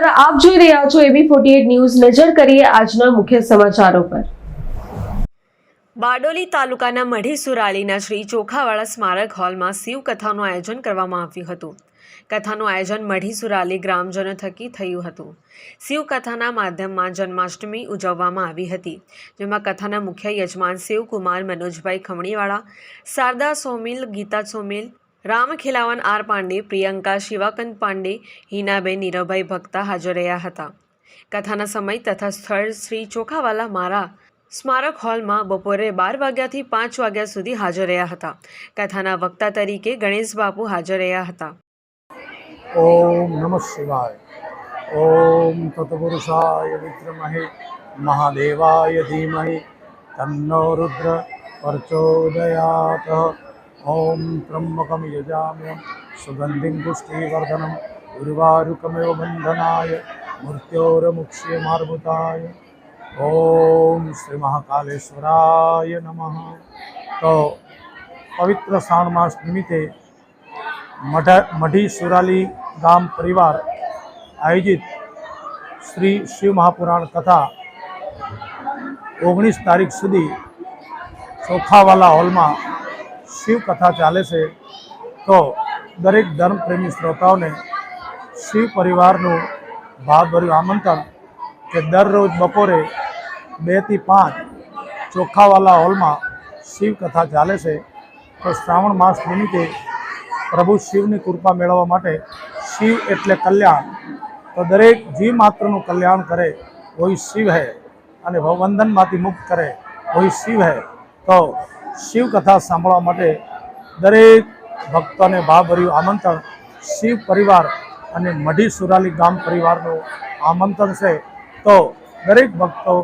રહ્યા છો એબી forty news. નજર કરીએ આજના મુખ્ય સમાચારો પર. બારડોલી તાલુકાના મઢી સુરાળીના શ્રી ચોખાવાળા સ્મારક હોલમાં શિવકથાનું આયોજન કરવામાં આવ્યું હતું. કથાનું આયોજન મઢી સુરાલી ગ્રામજનો થકી થયું હતું. શિવ કથાના માધ્યમમાં જન્માષ્ટમી ઉજવવામાં આવી હતી, જેમાં કથાના મુખ્ય યજમાન શિવકુમાર મનોજભાઈ ખમણીવાળા, શારદા સોમિલ, ગીતા સોમિલ રામ ખિલાવન આર પાંડે, પ્રિયંકા શિવાકંત પાંડે, હિનાબેન નીરવભાઈ ભક્તા હાજર રહ્યા હતા. કથાના સમય તથા સ્થળ શ્રી ચોખાવાલા મારા સ્મારક હોલમાં બપોરે બાર વાગ્યાથી પાંચ વાગ્યા સુધી હાજર રહ્યા હતા. કથાના વક્તા તરીકે ગણેશ બાપુ હાજર રહ્યા હતા. ઓમ નમઃ શિવાય. ઓમ તત્પુરુષાય વિક્રમહે, મહાદેવાય ધીમહિ, તન્નો રુદ્ર પ્રચોદયાત. ઓમ ત્રંબકમ યજામ્યમ સુગંધિં પુષ્ટિવર્ધનમ ઉર્વારુકમેવ બંધનાય મૃત્યોરમુક્ષ્યમાર્ભુતાય ઓમ શ્રી મહાકાલેશ્વરાય નમઃ તો પવિત્ર શ્રાવણ માસ નિમિત્તે મઢી સુરાલી ગામ પરિવાર આયોજિત શ્રી શિવ મહાપુરાણ કથા ઓગણીસ તારીખ સુધી ચોખાવાલા હોલમાં શિવ કથા ચાલે છે, તો દરેક ધર્મપ્રેમી શ્રોતાઓને શિવ પરિવારનું ભાવભર્યું આમંત્રણ કે દરરોજ બપોરે બેથી પાંચ ચોખાવાલા હોલમાં શિવ કથા ચાલે છે, તો શ્રાવણ માસ નિમિત્તે પ્રભુ શિવની કૃપા મેળવવા માટે શિવ એટલે કલ્યાણ. તો દરેક જીવ માત્રનું કલ્યાણ કરે કોઈ શિવ હૈ અને ભવબંધનમાંથી મુક્ત કરે કોઈ શિવ હૈ. તો શિવ કથા સાંભળવા માટે દરેક ભક્તોને ભાવભર્યું આમંત્રણ. શિવ પરિવાર અને મઢી સુરાલી ગામ પરિવારનું આમંત્રણ છે. તો દરેક ભક્તો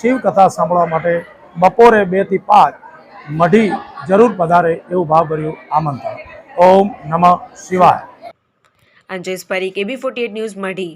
શિવકથા સાંભળવા માટે બપોરે બેથી પાંચ મઢી જરૂર પધારે એવું ભાવભર્યું આમંત્રણ. ઓમ નમઃ શિવાય. Anjesh Parikh, AB forty news, Madhi.